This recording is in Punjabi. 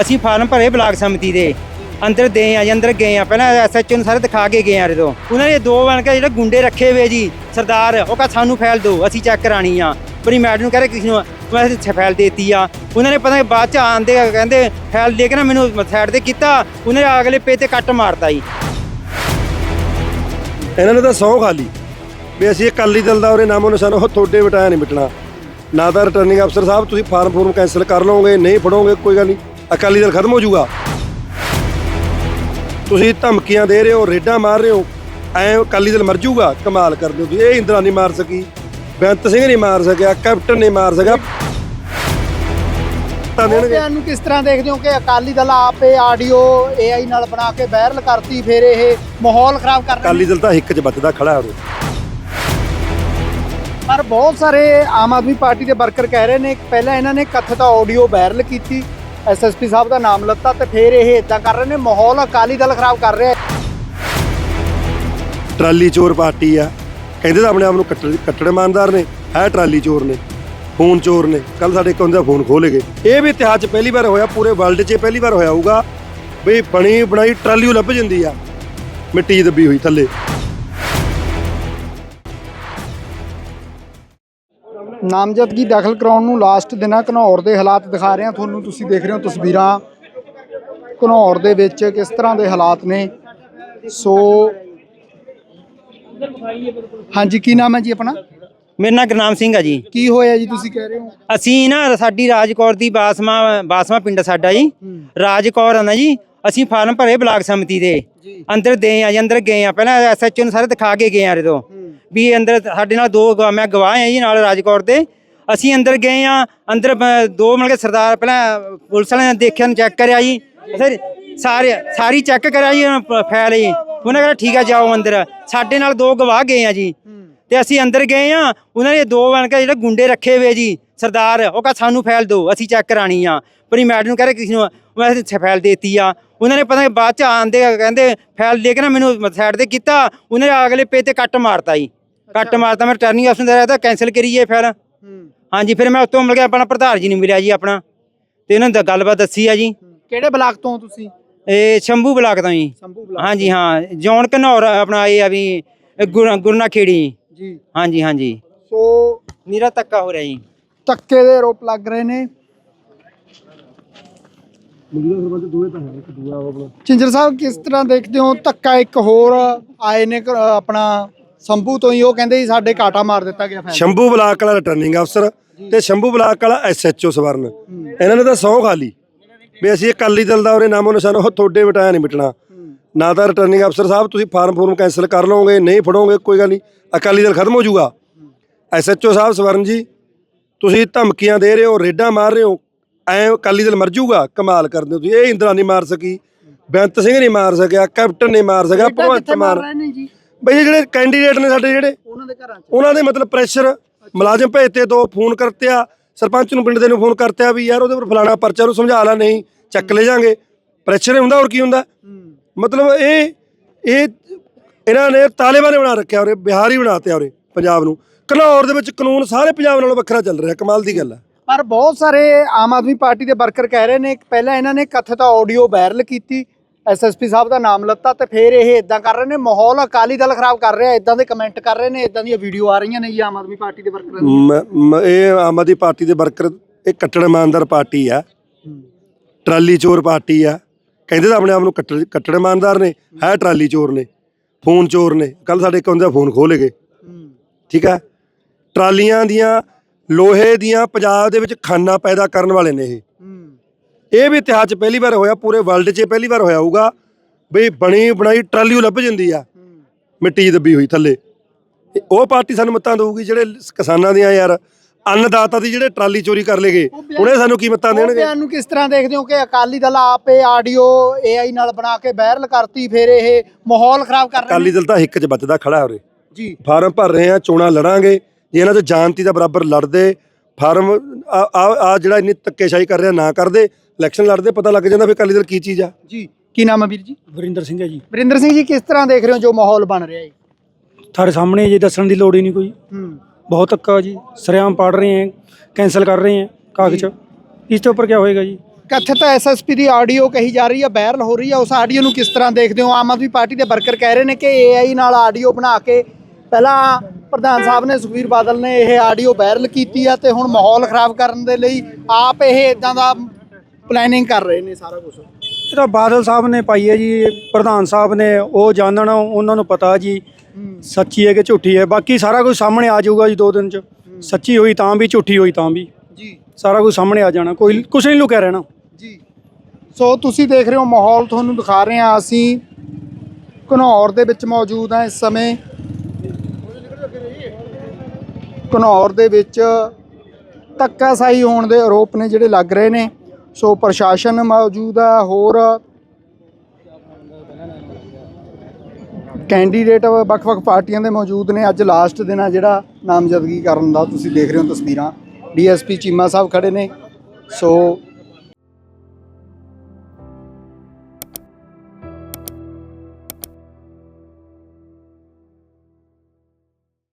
ਅਸੀਂ ਫਾਰਮ ਭਰੇ ਬਲਾਕ ਸਮਿਤੀ ਦੇ। ਅੰਦਰ ਦੇ ਆ ਜੀ ਅੰਦਰ ਗਏ ਆ। ਪਹਿਲਾਂ ਐਸਐਚਓ ਨੂੰ ਸਾਰੇ ਦਿਖਾ ਕੇ ਗਏ ਆ ਜਦੋਂ। ਉਹਨਾਂ ਨੇ ਦੋ ਬਣ ਕੇ ਜਿਹੜੇ ਗੁੰਡੇ ਰੱਖੇ ਹੋਏ ਜੀ, ਸਰਦਾਰ, ਉਹ ਕਹ ਸਾਨੂੰ ਫਾਈਲ ਦਿਓ ਅਸੀਂ ਚੈੱਕ ਕਰਾਣੀ ਆ। ਪਰ ਮੈਡਮ ਨੂੰ ਕਹਿੰਦੇ ਕਿਸੇ ਨੂੰ, ਮੈਂ ਫਾਈਲ ਦੇਤੀ ਆ। ਉਹਨਾਂ ਨੇ ਪਤਾ ਬਾਅਦ ਚ ਆਂਦੇ ਕਹਿੰਦੇ ਫਾਈਲ ਦੇ ਕੇ ਨਾ ਮੈਨੂੰ ਸਾਈਡ ਤੇ ਕੀਤਾ। ਉਹਨੇ ਅਗਲੇ ਪੇ ਤੇ ਕੱਟ ਮਾਰਤਾ ਜੀ। ਇਹਨਾਂ ਨੇ ਤਾਂ ਸਹੁੰ ਖਾਲੀ ਵੀ ਅਸੀਂ ਅਕਾਲੀ ਦਲ ਦਾ ਉਰੇ ਨਾਮੋ ਨਿਸ਼ਾਨ, ਉਹ ਤੁਹਾਡੇ ਬਟਾਇਆ ਨਹੀਂ ਮਿਟਣਾ। ਨਾ ਤਾਂ ਰਿਟਰਨਿੰਗ ਅਫਸਰ ਸਾਹਿਬ, ਤੁਸੀਂ ਫਾਰਮ ਫੂਰਮ ਕੈਨਸਲ ਕਰ ਲਓਗੇ, ਨਹੀਂ ਫੜੋਗੇ, ਕੋਈ ਗੱਲ ਨਹੀਂ। ਅਕਾਲੀ ਦਲ ਖਤਮ ਹੋ ਜਾਊਗਾ। ਤੁਸੀਂ ਧਮਕੀਆਂ ਦੇ ਰਹੇ ਹੋ ਰੇਡਾਂ ਮਾਰ ਰਹੇ ਹੋ ਐ ਅਕਾਲੀ ਦਲ ਮਰ ਜਾਊਗਾ ਕਮਾਲ ਕਰਦੇ ਹੋ ਤੁਸੀਂ। ਇਹ ਇੰਦਰਾ ਨਹੀਂ ਮਾਰ ਸਕੀ ਬੇਅੰਤ ਸਿੰਘ ਨਹੀਂ ਮਾਰ ਸਕਿਆ ਕੈਪਟਨ ਨਹੀਂ ਮਾਰ ਸਕਿਆ। ਤਾਂ ਦੇਣਗੇ। ਨੂੰ ਕਿਸ ਤਰ੍ਹਾਂ ਦੇਖਦੇ ਹੋ ਕਿ ਅਕਾਲੀ ਦਲ ਆਪੇ ਆਡੀਓ ਏਆਈ ਨਾਲ ਬਣਾ ਕੇ ਵਾਇਰਲ ਕਰਤੀ ਫਿਰ ਇਹ ਮਾਹੌਲ ਖਰਾਬ ਕਰ ਰਹੇ ਅਕਾਲੀ ਦਲ ਤਾਂ ਹਿੱਕ 'ਚ ਵੱਜਦਾ ਖੜਾ ਉਰੇ। ਪਰ ਬਹੁਤ ਸਾਰੇ ਆਮ ਆਦਮੀ ਪਾਰਟੀ ਦੇ ਵਰਕਰ ਕਹਿ ਰਹੇ ਨੇ ਪਹਿਲਾਂ ਇਹਨਾਂ ਨੇ ਕਥਿਤ ਆਡੀਓ ਵਾਇਰਲ ਕੀਤੀ ਐਸਐਸਪੀ ਸਾਹਿਬ ਦਾ ਨਾਮ ਲੱਤਾ ਤੇ ਫਿਰ ਇਹ ਇਦਾਂ ਕਰ ਰਹੇ ਨੇ, ਮਾਹੌਲ ਅਕਾਲੀ ਦਲ ਖਰਾਬ ਕਰ ਰਿਹਾ ਟਰਾਲੀ ਚੋਰ ਪਾਰਟੀ ਆ। ਕਹਿੰਦੇ ਤਾਂ ਆਪਣੇ ਆਪ ਨੂੰ ਕੱਟੜ ਕੱਟੜ ਇਮਾਨਦਾਰ ਨੇ, ਹੈ ਟਰਾਲੀ ਚੋਰ ਨੇ ਫੋਨ ਚੋਰ ਨੇ। ਕੱਲ ਸਾਡੇ ਇੱਕ ਉਹਦਾ ਫੋਨ ਖੋਲੇ ਗਏ। ਇਹ ਵੀ ਇਤਿਹਾਸ 'ਚ ਪਹਿਲੀ ਵਾਰ ਹੋਇਆ, ਪੂਰੇ ਵਰਲਡ 'ਚ ਪਹਿਲੀ ਵਾਰ ਹੋਇਆ ਹੋਊਗਾ, ਵੀ ਬਣੀ ਬਣਾਈ ਟਰਾਲੀ ਲੱਭ ਜਾਂਦੀ ਆ। ਮਿੱਟੀ ਦੱਬੀ ਹੋਈ ਥੱਲੇ। ਨਾਮਜ਼ਦਗੀ ਦਾਖਲ ਕਰਾਉਣ ਨੂੰ ਲਾਸਟ ਦਿਨਾਂ ਘਨੌਰ ਦੇ ਹਾਲਾਤ ਦਿਖਾ ਰਹੇ ਹਾਂ। ਤੁਹਾਨੂੰ ਤੁਸੀਂ ਦੇਖ ਰਹੇ ਹੋ ਤਸਵੀਰਾਂ ਘਨੌਰ ਦੇ ਵਿੱਚ ਕਿਸ ਤਰ੍ਹਾਂ ਦੇ ਹਾਲਾਤ ਨੇ। ਸੋ ਹਾਂਜੀ ਕੀ ਨਾਮ ਹੈ ਜੀ ਆਪਣਾ? ਮੇਰਾ ਨਾਂ ਗੁਰਨਾਮ ਸਿੰਘ ਆ ਜੀ। ਕੀ ਹੋਇਆ ਜੀ ਤੁਸੀਂ ਕਹਿ ਰਹੇ ਹੋ? ਅਸੀਂ ਨਾ ਸਾਡੀ ਰਾਜਕੌਰ ਦੀ ਬਾਸਮਾ ਬਾਸਮਾ ਪਿੰਡ ਸਾਡਾ ਜੀ। ਰਾਜਕੌਰ ਆ ਨਾ ਜੀ। ਅਸੀਂ ਫਾਰਮ ਭਰੇ ਬਲਾਕ ਸਮਿਤੀ ਦੇ। ਅੰਦਰ ਦੇ ਆ ਜੀ ਅੰਦਰ ਗਏ ਆ। ਪਹਿਲਾਂ ਐਸਐਚਓ ਨੂੰ ਸਾਰੇ ਦਿਖਾ ਕੇ ਗਏ ਆ ਜਦੋਂ। ਵੀ ਅੰਦਰ ਸਾਡੇ ਨਾਲ ਦੋ ਮੈਂ ਗਵਾਹ ਆ ਜੀ ਨਾਲ ਰਾਜਕੌਰ ਦੇ। ਅਸੀਂ ਅੰਦਰ ਗਏ ਆ ਅੰਦਰ ਦੋ ਮਿਲ ਕੇ ਸਰਦਾਰ ਪਹਿਲਾਂ ਪੁਲਿਸ ਵਾਲਿਆਂ ਨੇ ਦੇਖਿਆ ਨੂੰ ਚੈੱਕ ਕਰਿਆ ਜੀ। ਸਰ ਸਾਰੇ ਸਾਰੀ ਚੈੱਕ ਕਰਿਆ ਜੀ ਫਾਈਲ ਜੀ। ਉਹਨਾਂ ਕਹਿੰਦਾ ਠੀਕ ਆ ਜਾਓ ਅੰਦਰ। ਸਾਡੇ ਨਾਲ ਦੋ ਗਵਾਹ ਗਏ ਆ ਜੀ। ਤੇ ਅਸੀਂ ਅੰਦਰ ਗਏ ਆ ਉਹਨਾਂ ਨੇ ਦੋ ਬਣ ਕੇ ਜਿਹੜੇ ਗੁੰਡੇ ਰੱਖੇ ਹੋਏ ਜੀ ਸਰਦਾਰ ਉਹ ਕਹ ਸਾਨੂੰ ਫਾਈਲ ਦਿਓ ਅਸੀਂ ਚੈੱਕ ਕਰਾਣੀ ਆ। ਪਰ ਮੈਡਮ ਨੂੰ ਕਹਿੰਦੇ ਕਿਸੇ ਨੂੰ ਮੈਂ ਫਾਈਲ ਦੇਤੀ ਆ। ਉਹਨਾਂ ਨੇ ਪਤਾ ਨਹੀਂ ਬਾਅਦ ਚ ਆਂਦੇ ਕਹਿੰਦੇ ਫਾਈਲ ਦੇ ਕੇ ਨਾ ਮੈਨੂੰ ਸਾਈਡ ਤੇ ਕੀਤਾ ਉਹਨੇ ਅਗਲੇ ਪੇ ਤੇ ਕੱਟ ਮਾਰਤਾ ਜੀ। ਕੱਟ ਮਾਰਤਾ ਮੈਂ ਰਿਟਰਨਿੰਗ ਆਪਸ਼ਨ ਦਾ ਤਾਂ ਕੈਨਸਲ ਕਰੀਏ ਫਿਰ। ਹਾਂਜੀ ਫਿਰ ਮੈਂ ਉੱਤੋਂ ਮਿਲ ਗਿਆ ਆਪਣਾ ਪ੍ਰਧਾਨ ਜੀ ਨੂੰ ਮਿਲਿਆ ਜੀ ਆਪਣਾ। ਤੇ ਉਹਨਾਂ ਨੇ ਤਾਂ ਗੱਲਬਾਤ ਦੱਸੀ ਆ ਜੀ। ਕਿਹੜੇ ਬਲਾਕ ਤੋਂ ਤੁਸੀਂ? ਇਹ ਸ਼ੰਭੂ ਬਲਾਕ ਤੋਂ ਜੀ। ਹਾਂਜੀ ਹਾਂ ਜੌਨ ਘਨੌਰ ਆਪਣਾ ਇਹ ਆ ਵੀ ਗੁਰਨਾ ਖੇੜੀ ਜੀ। ਹਾਂਜੀ ਹਾਂਜੀ। ਸੋ ਨੀਰਾ ਧੱਕਾ ਹੋ ਰਿਹਾ ਜੀ। ਧੱਕੇ ਦੇ ਆਰੋਪ ਲੱਗ ਰਹੇ ਨੇ। ਚਿੰਜਰ ਸਾਹਿਬ ਕਿਸ ਤਰ੍ਹਾਂ ਦੇਖਦੇ ਹੋ? ਧੱਕਾ ਇੱਕ ਹੋਰ ਆਏ ਨੇ ਘ- ਆਪਣਾ ਸੰਭੂ ਤੋਂ ਹੀ ਉਹ ਕਹਿੰਦੇ ਜੀ ਸਾਡੇ ਕਾਟਾ ਮਾਰ ਦਿੱਤਾ ਗਿਆ ਫੈਸਲਾ। ਸ਼ੰਭੂ ਬਲਾਕ ਵਾਲਾ ਰਿਟਰਨਿੰਗ ਅਫਸਰ ਤੇ ਸ਼ੰਭੂ ਬਲਾਕ ਵਾਲਾ ਐਸਐਚਓ ਸਵਰਨ। ਇਹਨਾਂ ਨੇ ਤਾਂ ਸਹੁੰ ਖਾ ਲਈ। ਵੀ ਅਸੀਂ ਅਕਾਲੀ ਦਲ ਦਾ ਉਰੇ ਨਾਮੋ ਨਿਸ਼ਾਨ ਉਹ ਤੁਹਾਡੇ ਬਟਾਇਆ ਨਹੀਂ ਮਿਟਣਾ। ਨਾ ਤਾਂ ਰਿਟਰਨਿੰਗ ਅਫਸਰ ਸਾਹਿਬ ਤੁਸੀਂ ਫਾਰਮ ਫੂਰਮ ਕੈਨਸਲ ਕਰ ਲਓਗੇ ਨਹੀਂ ਫੜੋਗੇ ਕੋਈ ਗੱਲ ਨਹੀਂ। ਅਕਾਲੀ ਦਲ ਖਤਮ ਹੋ ਜਾਊਗਾ। ਐਸਐਚਓ ਸਾਹਿਬ ਸਵਰਨ ਜੀ ਤੁਸੀਂ ਧਮਕੀਆਂ ਦੇ ਰਹੇ ਹੋ ਰੇਡਾਂ ਮਾਰ ਰਹੇ ਹੋ ਐ ਅਕਾਲੀ ਦਲ ਮਰ ਜਾਊਗਾ ਕਮਾਲ ਕਰਦੇ ਹੋ ਤੁਸੀਂ। ਇਹ ਇੰਦਰਾ ਨਹੀਂ ਮਾਰ ਸਕੀ ਬੇਅੰਤ ਸਿੰਘ ਨਹੀਂ ਮਾਰ ਸਕਿਆ ਕੈਪਟਨ ਨਹੀਂ ਮਾਰ ਸਕਿਆ ਭਗਵੰਤ ਮਾਰ ਮਾਰ ਰਹੇ ਨੇ ਜੀ? ਬਈ ਜਿਹੜੇ ਕੈਂਡੀਡੇਟ ਨੇ ਸਾਡੇ ਜਿਹੜੇ ਉਹਨਾਂ ਦੇ ਘਰਾਂ 'ਚ। ਉਹਨਾਂ ਦੇ ਮਤਲਬ ਪ੍ਰੈਸ਼ਰ ਮੁਲਾਜ਼ਮ ਭੇਜਤੇ ਦੋ ਫੋਨ ਕਰਤਿਆ ਸਰਪੰਚ ਨੂੰ ਪਿੰਡ ਦੇ ਨੂੰ ਫੋਨ ਕਰਤਿਆ ਵੀ ਯਾਰ ਉਹਦੇ ਪਰ ਫਲਾਣਾ ਪਰਚਾ ਨੂੰ ਸਮਝਾ ਲੈ ਨਹੀਂ ਚੱਕ ਲੈ ਜਾਾਂਗੇ। ਪ੍ਰੈਸ਼ਰ ਹੁੰਦਾ ਹੋਰ ਕੀ ਹੁੰਦਾ? ਮਤਲਬ ਇਹ ਇਹ ਇਹਨਾਂ ਨੇ ਤਾਲਿਬਾਨ ਨੇ ਬਣਾ ਰੱਖਿਆ ਉਰੇ ਬਿਹਾਰ ਹੀ ਬਣਾਤੇ ਉਰੇ ਪੰਜਾਬ ਨੂੰ। ਘਨੌਰ ਦੇ ਵਿੱਚ ਕਾਨੂੰਨ ਸਾਰੇ ਪੰਜਾਬ ਨਾਲੋਂ ਵੱਖਰਾ ਚੱਲ ਰਿਹਾ ਕਮਾਲ ਦੀ ਗੱਲ ਹੈ ਪਰ ਬਹੁਤ ਸਾਰੇ ਆਮ ਆਦਮੀ ਪਾਰਟੀ ਦੇ ਵਰਕਰ ਕਹਿ ਰਹੇ ਨੇ ਪਹਿਲਾਂ ਇਹਨਾਂ ਨੇ ਕਥਿਤ ਆਡੀਓ ਵਾਇਰਲ ਕੀਤੀ ਐਸਐਸਪੀ ਸਾਹਿਬ ਦਾ ਨਾਮ ਲੱਤਾ ਤੇ ਫਿਰ ਇਹ ਇਦਾਂ ਕਰ ਰਹੇ ਨੇ ਮਾਹੌਲ ਅਕਾਲੀ ਦਲ ਖਰਾਬ ਕਰ ਰਿਹਾ ਇਦਾਂ ਦੇ ਕਮੈਂਟ ਕਰ ਰਹੇ ਨੇ ਇਦਾਂ ਦੀਆਂ ਵੀਡੀਓ ਆ ਰਹੀਆਂ ਨੇ ਜੀ ਆਮ ਆਦਮੀ ਪਾਰਟੀ ਦੇ ਵਰਕਰਾਂ ਦੀਆਂ। ਇਹ ਆਮ ਆਦਮੀ ਪਾਰਟੀ ਦੇ ਵਰਕਰ ਇਹ ਕੱਟੜ ਇਮਾਨਦਾਰ ਪਾਰਟੀ ਆ। ਟਰਾਲੀ ਚੋਰ ਪਾਰਟੀ ਆ। ਕਹਿੰਦੇ ਤਾਂ ਆਪਣੇ ਆਪ ਨੂੰ ਕੱਟੜ ਕੱਟੜ ਇਮਾਨਦਾਰ ਨੇ, ਹੈ ਟਰਾਲੀ ਚੋਰ ਨੇ, ਫੋਨ ਚੋਰ ਨੇ। ਕੱਲ ਸਾਡੇ ਇੱਕ ਉਹਦਾ ਫੋਨ ਖੋਲੇ ਗਏ। ਠੀਕ ਹੈ? ਟਰਾਲੀਆਂ ਦੀਆਂ, ਲੋਹੇ ਦੀਆਂ, ਪੰਜਾਬ ਦੇ ਵਿੱਚ ਖਾਨਾ ਪੈਦਾ ਕਰਨ ਵਾਲੇ ਨੇ ਇਹ। ਇਹ ਵੀ ਇਤਿਹਾਸ 'ਚ ਪਹਿਲੀ ਵਾਰ ਹੋਇਆ, ਪੂਰੇ ਵਰਲਡ 'ਚ ਪਹਿਲੀ ਵਾਰ ਹੋਇਆ ਹੋਊਗਾ, ਵੀ ਬਣੀ ਬਣਾਈ ਟਰਾਲੀ ਓ ਲੱਭ ਜਾਂਦੀ ਆ। ਮਿੱਟੀ ਦੱਬੀ ਹੋਈ ਥੱਲੇ। ਉਹ ਪਾਰਟੀ ਸਾਨੂੰ ਮਤਾਂ ਦਊਗੀ ਜਿਹੜੇ ਕਿਸਾਨਾਂ ਦੀਆਂ ਯਾਰ ਅੰਨਦਾਤਾ ਦੀ ਜਿਹੜੇ ਟਰਾਲੀ ਚੋਰੀ ਕਰ ਲੇਗੇ ਉਹਨੇ ਸਾਨੂੰ ਕੀ ਮਤਾਂ ਦੇਣਗੇ? ਬਿਆਨ ਨੂੰ ਕਿਸ ਤਰ੍ਹਾਂ ਦੇਖਦੇ ਹੋ ਕਿ ਅਕਾਲੀ ਦਲ ਆਪੇ ਆਡੀਓ ਏਆਈ ਨਾਲ ਬਣਾ ਕੇ ਵਾਇਰਲ ਕਰਤੀ ਫਿਰ ਇਹ ਮਾਹੌਲ ਖਰਾਬ ਕਰ ਰਹੇ ਅਕਾਲੀ ਦਲ ਤਾਂ ਹਿੱਕ 'ਚ ਵੱਜਦਾ ਖੜਾ ਉਰੇ। ਜੀ। ਫਾਰਮ ਭਰ ਰਹੇ ਆ ਚੋਣਾਂ ਲੜਾਂਗੇ। ਜੇ ਇਹਨਾਂ 'ਚ ਜਾਨਤੀ ਦਾ ਬਰਾਬਰ ਲੜਦੇ। ਫਾਰਮ ਆ ਆ ਜਿਹੜਾ ਇੰਨੀ ਧੱਕੇਸ਼ਾਹੀ ਕਰ ਰਿਹਾ ਨਾ ਕਰਦੇ। ਇਲੈਕਸ਼ਨ ਲੜਦੇ ਪਤਾ ਲੱਗ ਜਾਂਦਾ ਵੀ ਅਕਾਲੀ ਦਲ ਕੀ ਚੀਜ਼ ਆ। ਜੀ ਕੀ ਨਾਮ ਹੈ ਵੀਰ ਜੀ? ਵਰਿੰਦਰ ਸਿੰਘ ਹੈ ਜੀ। ਵਰਿੰਦਰ ਸਿੰਘ ਜੀ ਕਿਸ ਤਰ੍ਹਾਂ ਦੇਖ ਰਹੇ ਹੋ ਜੋ ਮਾਹੌਲ ਬਣ ਰਿਹਾ ਹੈ? ਤੁਹਾਡੇ ਸਾਹਮਣੇ ਜੀ ਦੱਸਣ ਦੀ ਲੋੜ ਹੀ ਨਹੀਂ ਕੋਈ। ਹੂੰ। ਬਹੁਤ ਧੱਕਾ ਜੀ ਸਰਿਆਮ ਪੜ ਰਹੇ ਹੈ ਕੈਂਸਲ ਕਰ ਰਹੇ ਹੈ ਕਾਗਜ਼। ਇਸ ਤੋਂ ਉੱਪਰ ਕੀ ਹੋਏਗਾ ਜੀ? ਕਥਿਤ ਐਸਐਸਪੀ ਦੀ ਆਡੀਓ ਕਹੀ ਜਾ ਰਹੀ ਹੈ ਵਾਇਰਲ ਹੋ ਰਹੀ ਹੈ। ਉਸ ਆਡੀਓ ਨੂੰ ਕਿਸ ਤਰ੍ਹਾਂ ਦੇਖਦੇ ਹੋ? ਆਮ ਆਦਮੀ ਪਾਰਟੀ ਦੇ ਵਰਕਰ ਕਹਿ ਰਹੇ ਨੇ ਕਿ ਏਆਈ ਨਾਲ ਆਡੀਓ ਬਣਾ ਕੇ ਪਹਿਲਾਂ ਪ੍ਰਧਾਨ ਸਾਹਿਬ ਨੇ ਸੁਖਬੀਰ ਬਾਦਲ ਨੇ ਇਹ ਆਡੀਓ ਵਾਇਰਲ ਕੀਤੀ ਆ ਤੇ ਹੁਣ ਮਾਹੌਲ ਖਰਾਬ ਕਰਨ ਦੇ ਲਈ ਆਪ ਇਹ ਇਦਾਂ ਦਾ ਪਲੈਨਿੰਗ ਕਰ ਰਹੇ ਨੇ ਸਾਰਾ ਕੁਝ ਇਹ ਤਾਂ ਬਾਦਲ ਸਾਹਿਬ ਨੇ ਪਾਈ ਹੈ ਜੀ ਪ੍ਰਧਾਨ ਸਾਹਿਬ ਨੇ ਉਹ ਜਾਣਨ ਉਹਨਾਂ ਨੂੰ ਪਤਾ ਜੀ ਸੱਚੀ ਹੈ ਕਿ ਝੂਠੀ ਹੈ? ਬਾਕੀ ਸਾਰਾ ਕੁਝ ਸਾਹਮਣੇ ਆ ਜਾਊਗਾ ਜੀ ਦੋ ਦਿਨ ਚ। ਸੱਚੀ ਹੋਈ ਤਾਂ ਵੀ ਝੂਠੀ ਹੋਈ ਤਾਂ ਵੀ। ਜੀ। ਸਾਰਾ ਕੁਝ ਸਾਹਮਣੇ ਆ ਜਾਣਾ। ਕੋਈ ਕੁਝ ਨਹੀਂ ਲੁਕਿਆ ਰਹਿਣਾ। ਜੀ। ਸੋ ਤੁਸੀਂ ਦੇਖ ਰਹੇ ਹੋ ਮਾਹੌਲ ਤੁਹਾਨੂੰ ਦਿਖਾ ਰਹੇ ਹਾਂ ਅਸੀਂ। ਘਨੌਰ ਦੇ ਵਿੱਚ ਮੌਜੂਦ ਹਾਂ ਇਸ ਸਮੇਂ। ਘਨੌਰ ਦੇ ਵਿੱਚ ਧੱਕਾਸ਼ਾਹੀ ਹੋਣ ਦੇ ਆਰੋਪ ਨੇ ਜਿਹੜੇ ਲੱਗ ਰਹੇ ਨੇ। ਸੋ ਪ੍ਰਸ਼ਾਸਨ ਮੌਜੂਦ ਹੈ ਹੋਰ ਕੈਂਡੀਡੇਟ ਵੱਖ-ਵੱਖ ਪਾਰਟੀਆਂ ਦੇ ਮੌਜੂਦ ਨੇ। ਅੱਜ ਲਾਸਟ ਦਿਨ ਆ ਜਿਹੜਾ ਨਾਮਜ਼ਦਗੀ ਕਰਨ ਦਾ ਤੁਸੀਂ ਦੇਖ ਰਹੇ ਹੋ ਤਸਵੀਰਾਂ। ਡੀਐਸਪੀ ਚੀਮਾ ਸਾਹਿਬ ਖੜੇ ਨੇ। ਸੋ